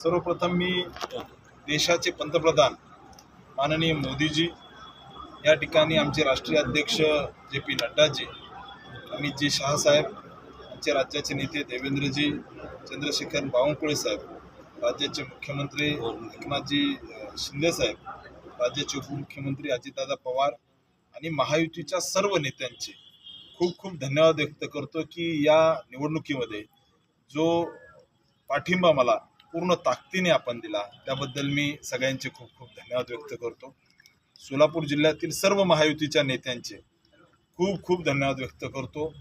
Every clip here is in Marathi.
सर्वप्रथम मी देशाचे पंतप्रधान माननीय मोदीजी या ठिकाणी आमचे राष्ट्रीय अध्यक्ष जे पी नड्डाजी अमित जी शहासाहेब आमचे राज्याचे नेते देवेंद्रजी चंद्रशेखर बावनकुळे साहेब राज्याचे मुख्यमंत्री एकनाथजी शिंदेसाहेब राज्याचे उपमुख्यमंत्री अजितदादा पवार आणि महायुतीच्या सर्व नेत्यांचे खूप खूप धन्यवाद व्यक्त करतो की या निवडणुकीमध्ये जो पाठिंबा मला पूर्ण ताकदीने आपण दिला. त्याबद्दल मी सगळ्यांचे खूप खूप धन्यवाद व्यक्त करतो. सोलापूर जिल्ह्यातील सर्व महायुतीच्या नेत्यांचे खूप खूप धन्यवाद व्यक्त करतो.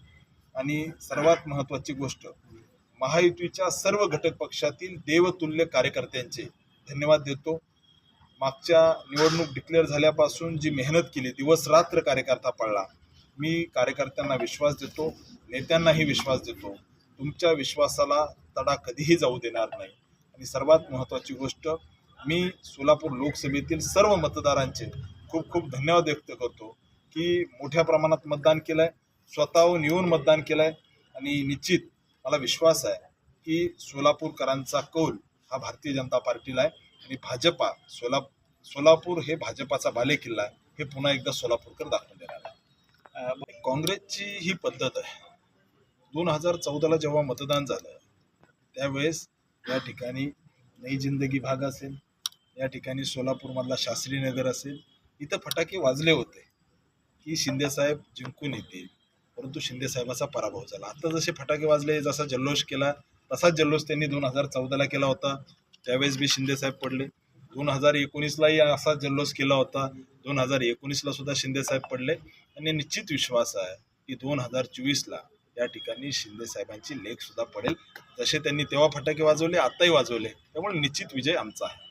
आणि सर्वात महत्त्वाची गोष्ट महायुतीच्या सर्व घटक पक्षातील देवतुल्य कार्यकर्त्यांचे धन्यवाद देतो. मागच्या निवडणूक डिक्लेअर झाल्यापासून जी मेहनत केली दिवस रात्र कार्यकर्ता पडला मी कार्यकर्त्यांना विश्वास देतो नेत्यांनाही विश्वास देतो. तुमच्या विश्वासाला तडा कधीही जाऊ देणार नाही. आणि सर्वात महत्त्वाची गोष्ट. मी सोलापूर लोकसभेतील सर्व मतदारांचे खूप खूप धन्यवाद व्यक्त करतो की मोठ्या प्रमाणात मतदान केलं आहे स्वतःहून येऊन मतदान केलं आहे आणि निश्चित मला विश्वास आहे की सोलापूरकरांचा कौल हा भारतीय जनता पार्टीला आहे आणि भाजपा सोला सोलापूर हे भाजपाचा बालेकिल्ला आहे. हे पुन्हा एकदा सोलापूरकर दाखवून देणार आहे काँग्रेसची ही पद्धत आहे. दोन हजार चौदाला जेव्हा मतदान झालं त्यावेळेस या ठिकाणी नई जिंदगी भाग असेल या ठिकाणी सोलापूरमधला शास्त्री नगर असेल इथं फटाके वाजले होते. की शिंदेसाहेब जिंकून येतील परंतु शिंदेसाहेबाचा पराभव झाला. आता जसे फटाके वाजले जसा जल्लोष केला तसाच जल्लोष त्यांनी दोन हजार चौदाला केला होता. त्यावेळेस बी शिंदेसाहेब पडले. दोन हजार एकोणीसलाही असा जल्लोष केला होता. दोन हजार एकोणीसला सुद्धा शिंदेसाहेब पडले. आणि निश्चित विश्वास आहे की दोन हजार चोवीसला या ठिकाणी शिंदे साहेबांची लेख सुद्धा पडेल. जसे त्यांनी तेव्हा फटाके वाजवले आताही वाजवले. त्यामुळे निश्चित विजय आमचा आहे.